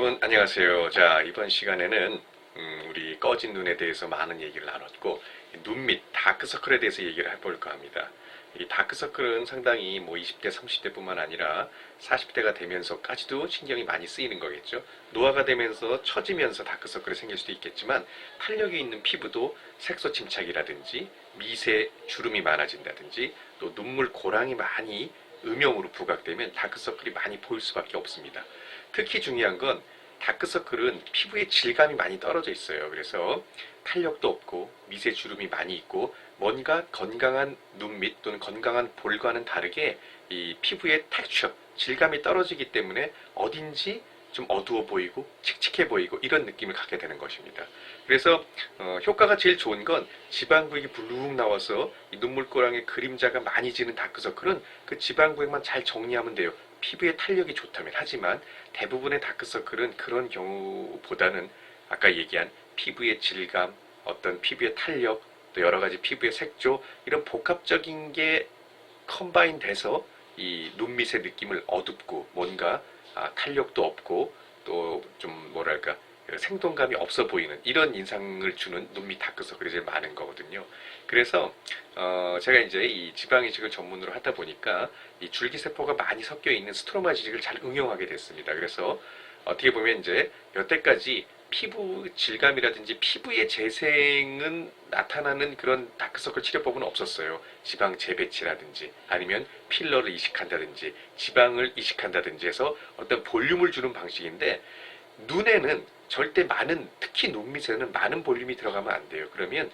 여러분 안녕하세요. 자 이번 시간에는 음, 우리 꺼진 눈에 대해서 많은 얘기를 나눴고 눈 밑 다크서클에 대해서 얘기를 해볼까 합니다. 이 다크서클은 상당히 뭐 20대, 30대뿐만 아니라 40대가 되면서까지도 신경이 많이 쓰이는 거겠죠. 노화가 되면서 처지면서 다크서클이 생길 수도 있겠지만 탄력이 있는 피부도 색소 침착이라든지 미세 주름이 많아진다든지 또 눈물 고랑이 많이 음영으로 부각되면 다크서클이 많이 보일 수밖에 없습니다. 특히 중요한 건 다크서클은 피부의 질감이 많이 떨어져 있어요. 그래서 탄력도 없고 미세 주름이 많이 있고 뭔가 건강한 눈 밑 또는 건강한 볼과는 다르게 이 피부의 텍스처, 질감이 떨어지기 때문에 어딘지 좀 어두워 보이고 칙칙해 보이고 이런 느낌을 갖게 되는 것입니다. 그래서 어, 효과가 제일 좋은 건 지방구획이 불룩 나와서 이 눈물고랑의 그림자가 많이 지는 다크서클은 그 지방구획만 잘 정리하면 돼요. 피부의 탄력이 좋다면 하지만 대부분의 다크서클은 그런 경우보다는 아까 얘기한 피부의 질감, 어떤 피부의 탄력, 또 여러 가지 피부의 색조 이런 복합적인 게 컴바인 돼서 이 눈밑의 느낌을 어둡고 뭔가 아, 탄력도 없고 또 좀 뭐랄까 생동감이 없어 보이는 이런 인상을 주는 눈밑 다크서클이 제일 많은 거거든요. 그래서 어, 제가 이제 이 지방 이식을 전문으로 하다 보니까 이 줄기 세포가 많이 섞여 있는 스트로마 지식을 잘 응용하게 됐습니다. 그래서 어떻게 보면 이제 여태까지 피부 질감이라든지 피부의 재생은 나타나는 그런 다크서클 치료법은 없었어요. 지방 재배치라든지 아니면 필러를 이식한다든지 지방을 이식한다든지 해서 어떤 볼륨을 주는 방식인데 눈에는 절대 많은 특히 눈 밑에는 많은 볼륨이 들어가면 안 돼요. 그러면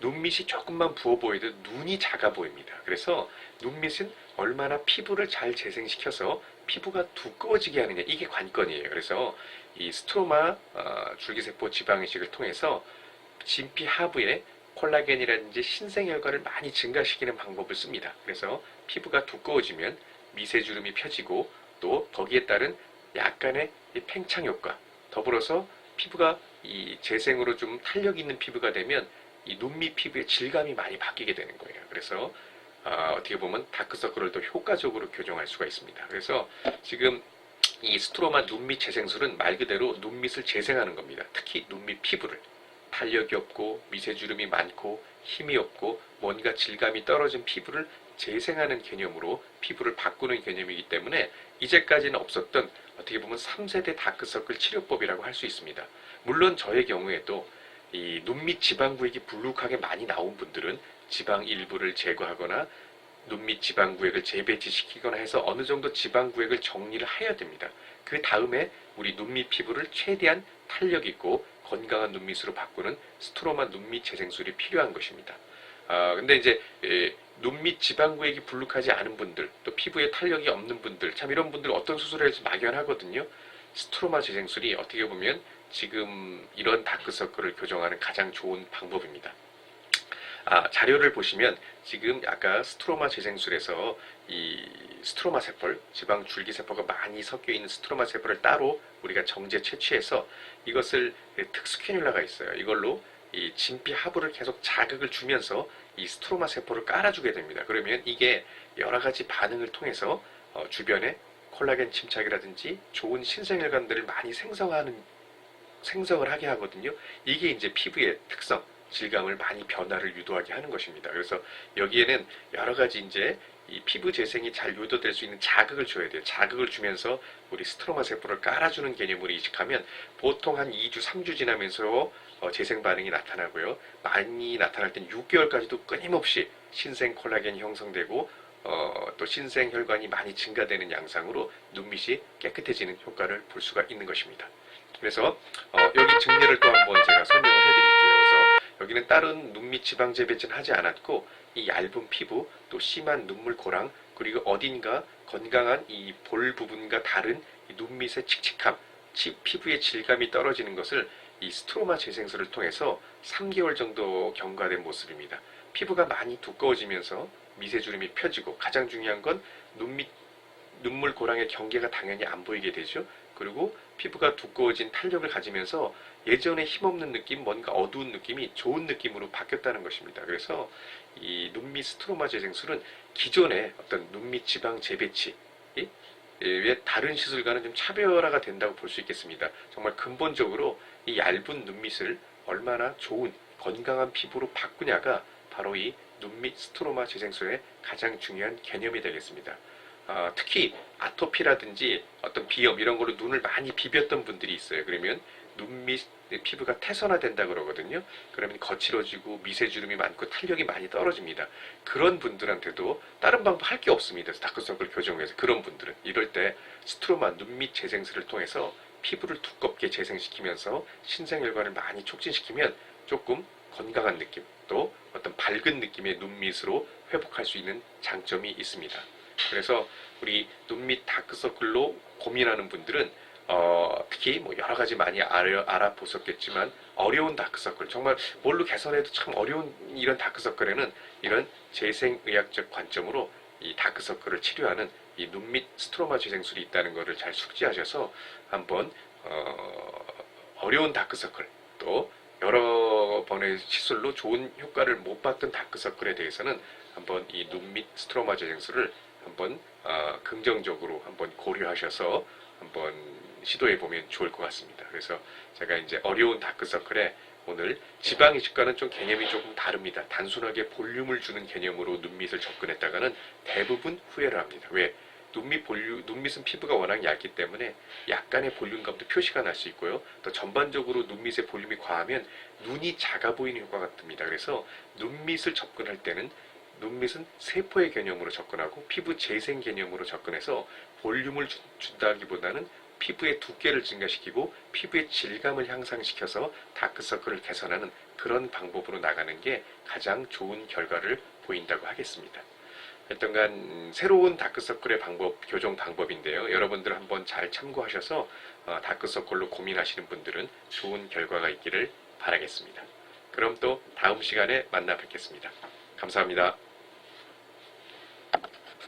눈밑이 조금만 부어 보여도 눈이 작아 보입니다. 그래서 눈밑은 얼마나 피부를 잘 재생시켜서 피부가 두꺼워지게 하느냐 이게 관건이에요. 그래서 이 스트로마 어, 줄기세포 지방이식을 통해서 진피 하부에 콜라겐이라든지 신생혈관을 많이 증가시키는 방법을 씁니다. 그래서 피부가 두꺼워지면 미세주름이 펴지고 또 거기에 따른 약간의 이 팽창 효과 더불어서 피부가 이 재생으로 좀 탄력 있는 피부가 되면 이 눈밑 피부의 질감이 많이 바뀌게 되는 거예요. 그래서 아, 어떻게 보면 다크서클을 더 효과적으로 교정할 수가 있습니다. 그래서 지금 이 스트로마 눈밑 재생술은 말 그대로 눈밑을 재생하는 겁니다. 특히 눈밑 피부를 탄력이 없고 미세주름이 많고 힘이 없고 뭔가 질감이 떨어진 피부를 재생하는 개념으로 피부를 바꾸는 개념이기 때문에 이제까지는 없었던 어떻게 보면 3세대 다크서클 치료법이라고 할 수 있습니다. 물론 저의 경우에도 이 눈 밑 지방구획이 불룩하게 많이 나온 분들은 지방 일부를 제거하거나 눈 밑 지방구획을 재배치시키거나 해서 어느 정도 지방구획을 정리를 해야 됩니다. 그 다음에 우리 눈 밑 피부를 최대한 탄력 있고 건강한 눈밑으로 바꾸는 스트로마 눈밑 재생술이 필요한 것입니다. 아, 근데 이제 에, 눈밑 지방구획이 불룩하지 않은 분들, 또 피부에 탄력이 없는 분들, 참 이런 분들 어떤 수술을 해서 막연하거든요. 스트로마 재생술이 어떻게 보면 지금 이런 다크서클을 교정하는 가장 좋은 방법입니다. 아, 자료를 보시면 지금 아까 스트로마 재생술에서 이 스트로마 세포, 지방 줄기 세포가 많이 섞여 있는 스트로마 세포를 따로 우리가 정제 채취해서 이것을 특수 캐뉼라가 있어요. 이걸로 이 진피 하부를 계속 자극을 주면서 이 스트로마 세포를 깔아주게 됩니다. 그러면 이게 여러 가지 반응을 통해서 어, 주변에 콜라겐 침착이라든지 좋은 신생혈관들을 많이 생성하는 생성을 하게 하거든요. 이게 이제 피부의 특성, 질감을 많이 변화를 유도하게 하는 것입니다. 그래서 여기에는 여러 가지 이제 이 피부 재생이 잘 유도될 수 있는 자극을 줘야 돼요. 자극을 주면서 우리 스트로마 세포를 깔아주는 개념으로 이식하면 보통 한 2주, 3주 지나면서 어, 재생 반응이 나타나고요. 많이 나타날 땐 6개월까지도 끊임없이 신생 콜라겐이 형성되고 어, 또 신생 혈관이 많이 증가되는 양상으로 눈밑이 깨끗해지는 효과를 볼 수가 있는 것입니다. 그래서 어, 여기 증례를 또 한번 제가 설명을 해드릴게요. 그래서 여기는 다른 눈밑 지방 재배치는 하지 않았고 이 얇은 피부 또 심한 눈물 고랑 그리고 어딘가 건강한 이 볼 부분과 다른 이 눈밑의 칙칙함, 치- 피부의 질감이 떨어지는 것을 이 스트로마 재생술을 통해서 3개월 정도 경과된 모습입니다. 피부가 많이 두꺼워지면서 미세주름이 펴지고 가장 중요한 건 눈밑 눈물 고랑의 경계가 당연히 안 보이게 되죠. 그리고 피부가 두꺼워진 탄력을 가지면서 예전에 힘없는 느낌, 뭔가 어두운 느낌이 좋은 느낌으로 바뀌었다는 것입니다. 그래서 이 눈밑 스트로마 재생술은 기존의 어떤 눈밑 지방 재배치, 이의 다른 시술과는 좀 차별화가 된다고 볼 수 있겠습니다. 정말 근본적으로 이 얇은 눈밑을 얼마나 좋은 건강한 피부로 바꾸냐가 바로 이 눈 밑 스트로마 재생소의 가장 중요한 개념이 되겠습니다. 아, 특히 아토피라든지 어떤 비염 이런 걸로 눈을 많이 비볐던 분들이 있어요. 그러면 눈 밑 피부가 태선화된다 그러거든요. 그러면 거칠어지고 미세주름이 많고 탄력이 많이 떨어집니다. 그런 분들한테도 다른 방법 할 게 없습니다. 다크서클 교정에서 그런 분들은 이럴 때 스트로마 눈 밑 재생술을 통해서 피부를 두껍게 재생시키면서 신생혈관을 많이 촉진시키면 조금 건강한 느낌 또 어떤 밝은 느낌의 눈밑으로 회복할 수 있는 장점이 있습니다. 그래서 우리 눈밑 다크서클로 고민하는 분들은 어, 특히 뭐 여러 가지 많이 알아, 알아보셨겠지만 어려운 다크서클 정말 뭘로 개선해도 참 어려운 이런 다크서클에는 이런 재생의학적 관점으로 이 다크서클을 치료하는 이 눈밑 스트로마 재생술이 있다는 것을 잘 숙지하셔서 한번 어, 어려운 다크서클 또 여러 번의 시술로 좋은 효과를 못 봤던 다크서클에 대해서는 한번 이 눈 밑 스트로마 재생술을 한번 어, 긍정적으로 한번 고려하셔서 한번 시도해 보면 좋을 것 같습니다. 그래서 제가 이제 어려운 다크서클에 오늘 지방 이식과는 좀 개념이 조금 다릅니다. 단순하게 볼륨을 주는 개념으로 눈밑을 접근했다가는 대부분 후회를 합니다. 왜? 눈밑 볼륨, 눈밑은 피부가 워낙 얇기 때문에 약간의 볼륨감도 표시가 날 수 있고요. 또 전반적으로 눈밑의 볼륨이 과하면 눈이 작아 보이는 효과가 듭니다. 그래서 눈밑을 접근할 때는 눈밑은 세포의 개념으로 접근하고 피부 재생 개념으로 접근해서 볼륨을 주- 준다기보다는 피부의 두께를 증가시키고 피부의 질감을 향상시켜서 다크서클을 개선하는 그런 방법으로 나가는 게 가장 좋은 결과를 보인다고 하겠습니다. 음, 새로운 다크서클의 방법, 교정 방법인데요. 여러분들 한번 잘 참고하셔서 어, 다크서클로 고민하시는 분들은 좋은 결과가 있기를 바라겠습니다. 그럼 또 다음 시간에 만나 뵙겠습니다. 감사합니다.